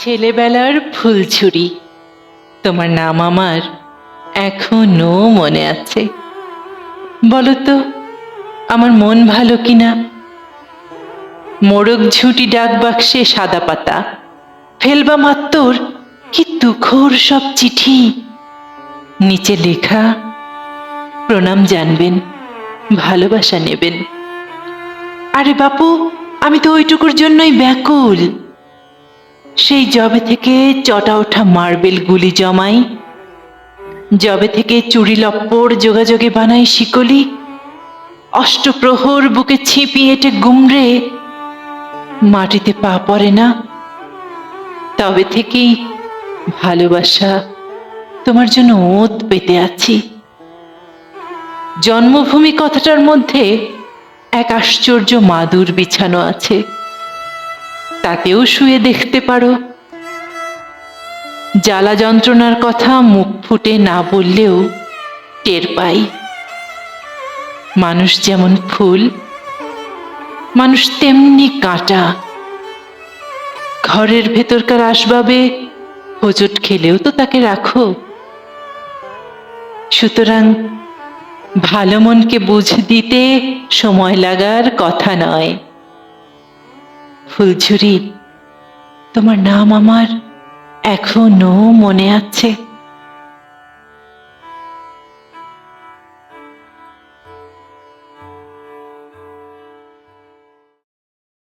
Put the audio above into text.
ছেলেবেলার ফুলছুরি তোমার নাম আমার এখনও মনে আছে। বলো তো আমার মন ভালো কিনা? মোড়ক ঝুঁটি ডাক বাক্সে সাদা পাতা। ফেলবা মাত্তর কি দুঃখর সব চিঠি? নিচে লেখা, প্রণাম জানবেন, ভালোবাসা নেবেন। আরে বাপু, আমি তো ওইটুকুর জন্যই ব্যাকুল। সেই জবে থেকে চটা ওঠা মার্বেল গুলি জমাই, জবে থেকে চুরি লপ্পর যোগাযোগে বানাই শিকলি, অষ্টপ্রহর বুকে ছিপি এঁটে গুমড়ে মাটিতে পা পড়ে না। তবে থেকেই ভালোবাসা তোমার জন্য ওত পেতে আছি। জন্মভূমি কথাটার মধ্যে এক আশ্চর্য মাদুর বিছানো আছে। তাতেও শুয়ে দেখতে পারো। জ্বালা যন্ত্রণার কথা মুখ ফুটে না বললেও টের পাই। মানুষ যেমন ফুল, মানুষ তেমনি কাঁটা। ঘরের ভেতরকার আসবাবে হোঁচট খেলেও তো তাকে রাখো। সুতরাং ভালো মনকে বুঝ দিতে সময় লাগার কথা নয়। ফুলঝুরি। তোমার নাম আমার এখনও মনে আছে।